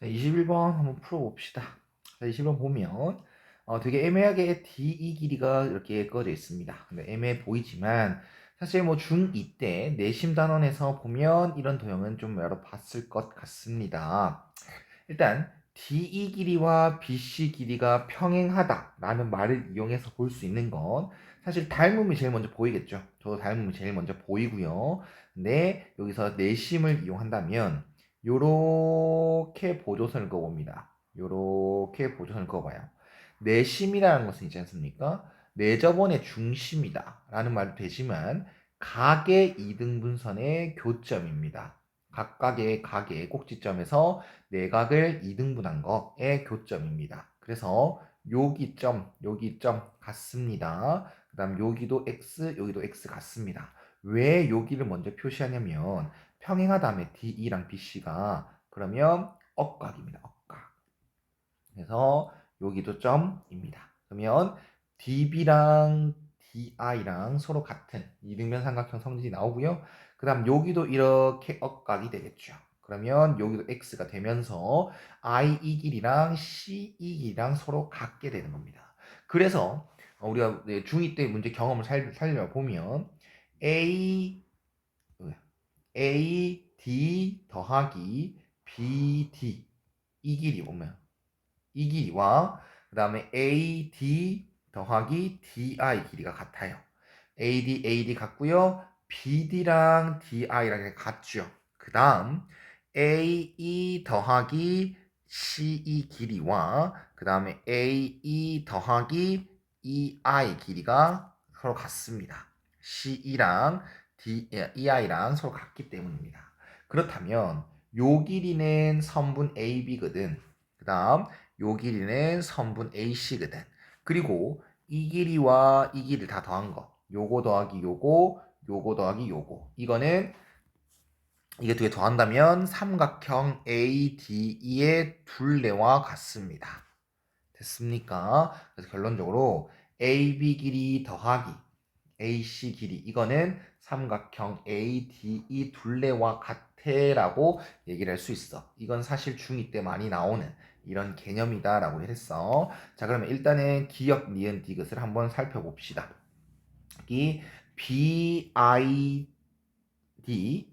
자, 21번 한번 풀어봅시다. 자, 21번 보면 어, 되게 애매하게 DE 길이가 이렇게 꺼져 있습니다. 근데 애매해 보이지만 사실 뭐 중2 때 내심 단원에서 보면 이런 도형은 좀 여러 봤을 것 같습니다. 일단 DE 길이와 BC 길이가 평행하다라는 말을 이용해서 볼 수 있는 건 사실 닮음이 제일 먼저 보이겠죠. 저도 닮음이 제일 먼저 보이고요. 근데 여기서 내심을 이용한다면 요렇게 보조선을 그어봅니다. 요렇게 보조선을 그어봐요. 내심이라는 것은 있지 않습니까? 내저번의 중심이다 라는 말도 되지만 각의 이등분선의 교점입니다. 각각의 각의 꼭지점에서 내각을 이등분한 것의 교점입니다. 그래서 여기 점, 여기 점 같습니다. 그 다음 여기도 x, 여기도 x 같습니다. 왜 여기를 먼저 표시하냐면 평행하 다음에 DE랑 BC가 그러면 억각입니다. 억각. 그래서 여기도 점입니다. 그러면 DB랑 DI랑 서로 같은 이등변 삼각형 성질이 나오고요. 그 다음 여기도 이렇게 억각이 되겠죠. 그러면 여기도 x가 되면서 i 이 길이랑 c 이 길이랑 서로 같게 되는 겁니다. 그래서 우리가 중2 때 문제 경험을 살, 살려보면 a a d 더하기 b d 이 길이 보면 이 길이와 그 다음에 a d 더하기 di 길이가 같아요. a d a d 같고요. b d랑 di 랑 같죠. 그 다음 a e 더하기 c e 길이와 그 다음에 a e 더하기 e i 길이가 서로 같습니다. c e랑 D, EI랑 서로 같기 때문입니다. 그렇다면 요 길이는 선분 AB거든. 그 다음 요 길이는 선분 AC거든. 그리고 이 길이와 이 길이를 다 더한 거. 요거 더하기 요거, 요거 더하기 요거. 이거는 이게 두 개 더한다면 삼각형 ADE의 둘레와 같습니다. 됐습니까? 그래서 결론적으로 AB 길이 더하기 AC 길이 이거는 삼각형 ADE 둘레와 같애라고 얘기를 할 수 있어. 이건 사실 중2 때 많이 나오는 이런 개념이다라고 했어. 자, 그러면 일단은 기억 니은 디귿을 한번 살펴봅시다. 이 BID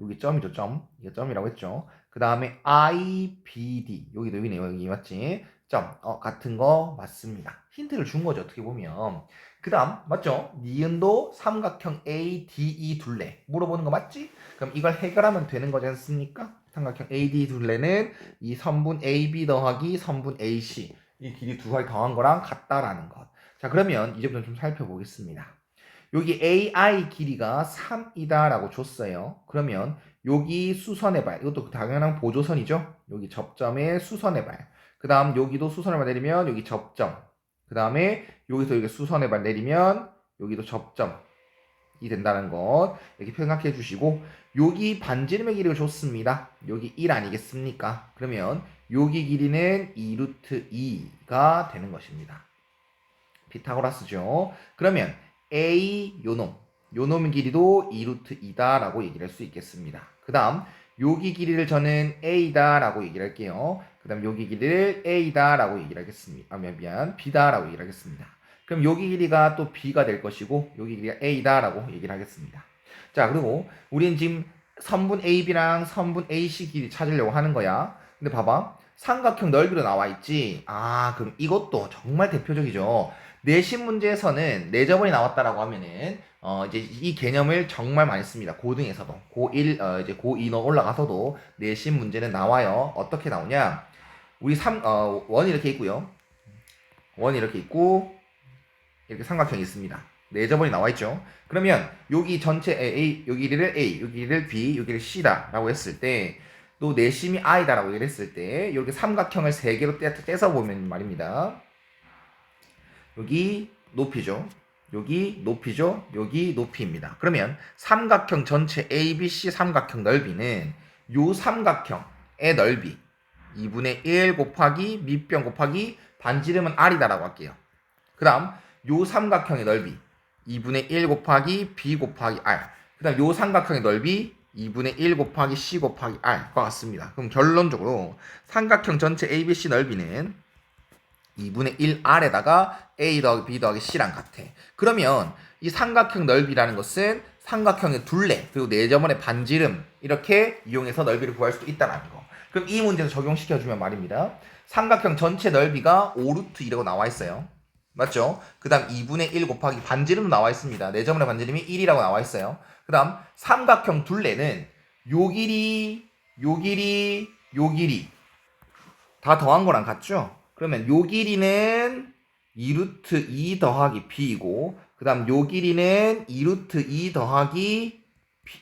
여기 점이죠, 점. 이거 점이라고 했죠. 그 다음에 IBD 여기도 여기네 여기 맞지? 점 어, 같은 거 맞습니다. 힌트를 준 거죠 어떻게 보면. 그 다음 맞죠? 니은도 삼각형 ADE 둘레 물어보는 거 맞지? 그럼 이걸 해결하면 되는 거지 않습니까? 삼각형 AD 둘레는 이 선분 AB 더하기 선분 AC 이 길이 두 가지 더한 거랑 같다라는 것. 자 그러면 이제부터 좀 살펴보겠습니다. 여기 AI 길이가 3이다라고 줬어요. 그러면 여기 수선의 발 이것도 당연한 보조선이죠. 여기 접점에 수선의 발. 그 다음 여기도 수선의 발 내리면 여기 접점. 그 다음에 여기서 여기 수선의 발 내리면 여기도 접점이 된다는 것 이렇게 생각해 주시고 여기 반지름의 길이를 줬습니다. 여기 1 아니겠습니까? 그러면 여기 길이는 2 루트 2가 되는 것입니다. 피타고라스죠. 그러면 A 요놈 요놈 길이도 2 루트 2다라고 얘기를 할 수 있겠습니다. 그 다음 여기 길이를 저는 A다라고 얘기를 할게요. 그 다음 여기 길이를 A다 라고 얘기를 하겠습니다. 아, 미안, 미안. B다 라고 얘기를 하겠습니다. 그럼 여기 길이가 또 B가 될 것이고 여기 길이가 A다 라고 얘기를 하겠습니다. 자, 그리고 우리는 지금 선분 AB랑 선분 AC 길이 찾으려고 하는 거야. 근데 봐봐. 삼각형 넓이로 나와 있지. 아, 그럼 이것도 정말 대표적이죠. 내신 문제에서는 내저번이 나왔다라고 하면은 어 이제 이 개념을 정말 많이 씁니다. 고등에서도 고1 어 이제 고2너 올라가서도 내신 문제는 나와요. 어떻게 나오냐? 우리 3 어, 원 이렇게 있고요. 원 이렇게 있고 이렇게 삼각형이 있습니다. 내저번이 나와 있죠. 그러면 여기 전체 A 여기를 A, 여기를 B, 여기를 C다 라고 했을 때 또 내심이 I다 라고 얘기를 했을 때 이렇게 삼각형을 세 개로 떼, 떼서 보면 말입니다. 여기 높이죠. 여기 높이죠. 여기 높이입니다. 그러면 삼각형 전체 ABC 삼각형 넓이는 요 삼각형의 넓이 2분의 1 곱하기 밑변 곱하기 반지름은 R이다라고 할게요. 그 다음 요 삼각형의 넓이 2분의 1 곱하기 B 곱하기 R 그 다음 요 삼각형의 넓이 2분의 1 곱하기 c 곱하기 r과 같습니다. 그럼 결론적으로 삼각형 전체 ABC 넓이는 2분의 1r에다가 a 더하기 b 더하기 c랑 같아. 그러면 이 삼각형 넓이라는 것은 삼각형의 둘레 그리고 네점원의 반지름 이렇게 이용해서 넓이를 구할 수도 있다는 거. 그럼 이 문제에서 적용시켜주면 말입니다. 삼각형 전체 넓이가 5루트 2라고 나와 있어요. 맞죠? 그 다음 2분의 1 곱하기 반지름도 나와 있습니다. 네점원의 반지름이 1이라고 나와 있어요. 그 다음 삼각형 둘레는 요 길이, 요 길이, 요 길이 다 더한 거랑 같죠? 그러면 요 길이는 2루트 2 더하기 b이고 그 다음 요 길이는 2루트 2 더하기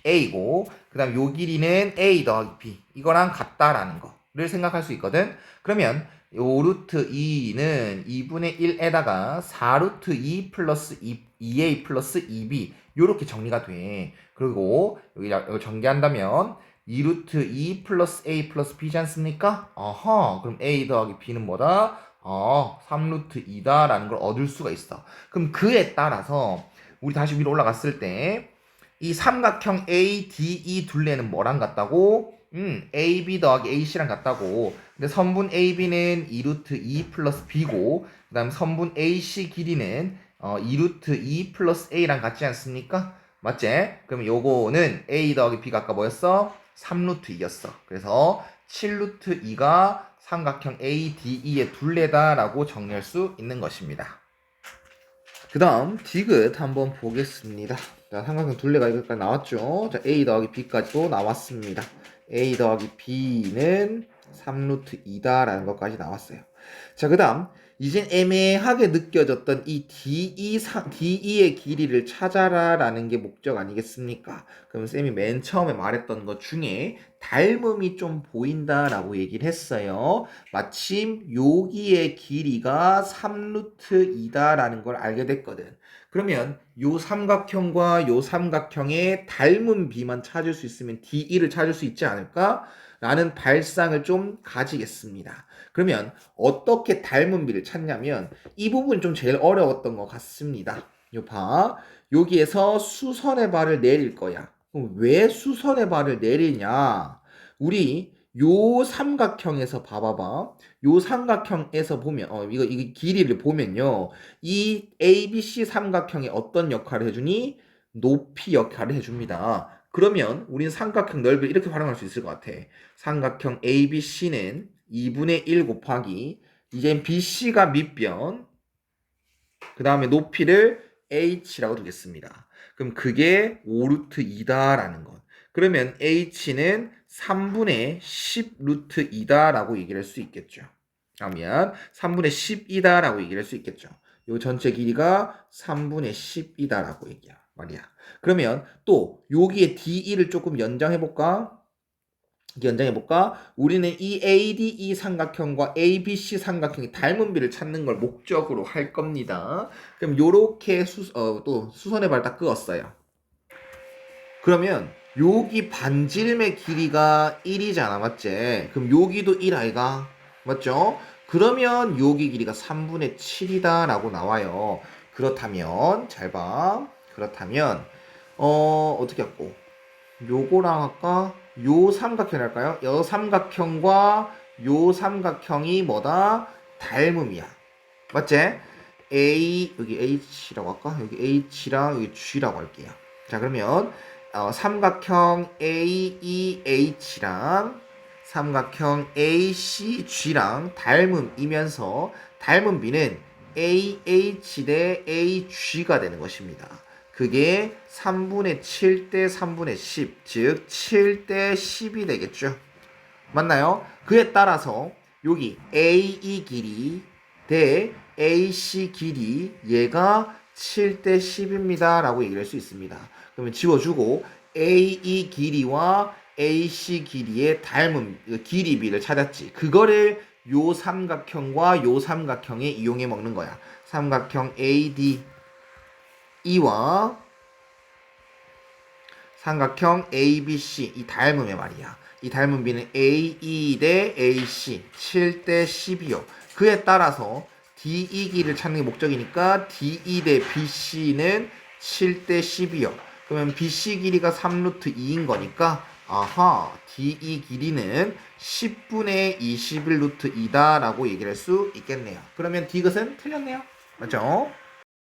a고 그 다음 요 길이는 a 더하기 b. 이거랑 같다라는 거를 생각할 수 있거든. 그러면 요 루트 2는 2분의 1에다가 4루트 2 플러스 2, 2a 플러스 2b 요렇게 정리가 돼. 그리고 여기, 전개한다면 2루트 2 플러스 a 플러스 b지 않습니까? 어허 그럼 a 더하기 b는 뭐다? 어 3루트 2다라는 걸 얻을 수가 있어. 그럼 그에 따라서 우리 다시 위로 올라갔을 때 이 삼각형 ADE 둘레는 뭐랑 같다고? 음, AB 더하기 AC랑 같다고. 근데 선분 AB는 2루트 2 플러스 B고, 그 다음 선분 AC 길이는 어, 2루트 2 플러스 A랑 같지 않습니까? 맞지? 그럼 요거는 A 더하기 B가 아까 뭐였어? 3루트 2였어. 그래서 7루트 2가 삼각형 ADE의 둘레다라고 정리할 수 있는 것입니다. 그 다음 디귿 한번 보겠습니다. 자, 삼각형 둘레가 여기까지 나왔죠. 자, A 더하기 B까지도 나왔습니다. A 더하기 B는 3루트 2다라는 것까지 나왔어요. 자, 그 다음 이젠 애매하게 느껴졌던 이 DE, 상, DE의 길이를 찾아라 라는 게 목적 아니겠습니까? 그럼 쌤이 맨 처음에 말했던 것 중에 닮음이 좀 보인다 라고 얘기를 했어요. 마침 여기의 길이가 3루트 2다 라는 걸 알게 됐거든. 그러면 요 삼각형과 요 삼각형의 닮은 비만 찾을 수 있으면 DE를 찾을 수 있지 않을까? 라는 발상을 좀 가지겠습니다. 그러면 어떻게 닮은 비를 찾냐면 이 부분이 좀 제일 어려웠던 것 같습니다. 요 봐. 여기에서 수선의 발을 내릴 거야. 그럼 왜 수선의 발을 내리냐? 우리 요 삼각형에서 봐봐봐. 요 삼각형에서 보면 어 이거 이 길이를 보면요. 이 ABC 삼각형이 어떤 역할을 해주니? 높이 역할을 해줍니다. 그러면 우리는 삼각형 넓이를 이렇게 활용할 수 있을 것 같아. 삼각형 ABC는 2분의 1 곱하기 이제 BC가 밑변 그 다음에 높이를 H라고 두겠습니다. 그럼 그게 5루트 2다라는 것. 그러면 H는 3분의 10 루트 2다라고 얘기를 할 수 있겠죠. 그러면 3분의 10이다라고 얘기를 할 수 있겠죠. 이 전체 길이가 3분의 10이다라고 얘기야 말이야. 그러면 또 여기에 DE를 조금 연장해 볼까? 연장해 볼까? 우리는 이 ADE 삼각형과 ABC 삼각형이 닮은 비를 찾는 걸 목적으로 할 겁니다. 그럼 요렇게 수, 어, 또 수선의 발딱 그었어요. 그러면 여기 반지름의 길이가 1이잖아, 맞지? 그럼 여기도 1 아이가? 맞죠? 그러면 여기 길이가 3분의 7이다라고 나와요. 그렇다면 잘 봐. 그렇다면 어 어떻게 할고? 요거랑 할까? 요 삼각형 할까요? 요 삼각형과 요 삼각형이 뭐다? 닮음이야. 맞지? A 여기 H라고 할까? 여기 H랑 여기 G라고 할게요. 자 그러면 어, 삼각형 AEH랑 삼각형 ACG랑 닮음이면서 닮은 비는 AH 대 AG가 되는 것입니다. 그게 3분의 7 대 3분의 10, 즉 7 대 10이 되겠죠. 맞나요? 그에 따라서 여기 AE 길이 대 AC 길이 얘가 7 대 10입니다. 라고 얘기할 수 있습니다. 그러면 지워주고 AE 길이와 AC 길이의 닮은 그 길이비를 찾았지. 그거를 요 삼각형과 요 삼각형에 이용해 먹는 거야. 삼각형 AD E와 삼각형 ABC 이 닮음의 말이야. 이 닮은 비는 AE 대 AC 7대 10이요. 그에 따라서 DE 길을 찾는 게 목적이니까 DE 대 BC는 7대 10이요. 그러면 BC 길이가 3루트 2인 거니까 아하 DE 길이는 10분의 21루트 2다라고 얘기를 할수 있겠네요. 그러면 디귿은 틀렸네요. 맞죠?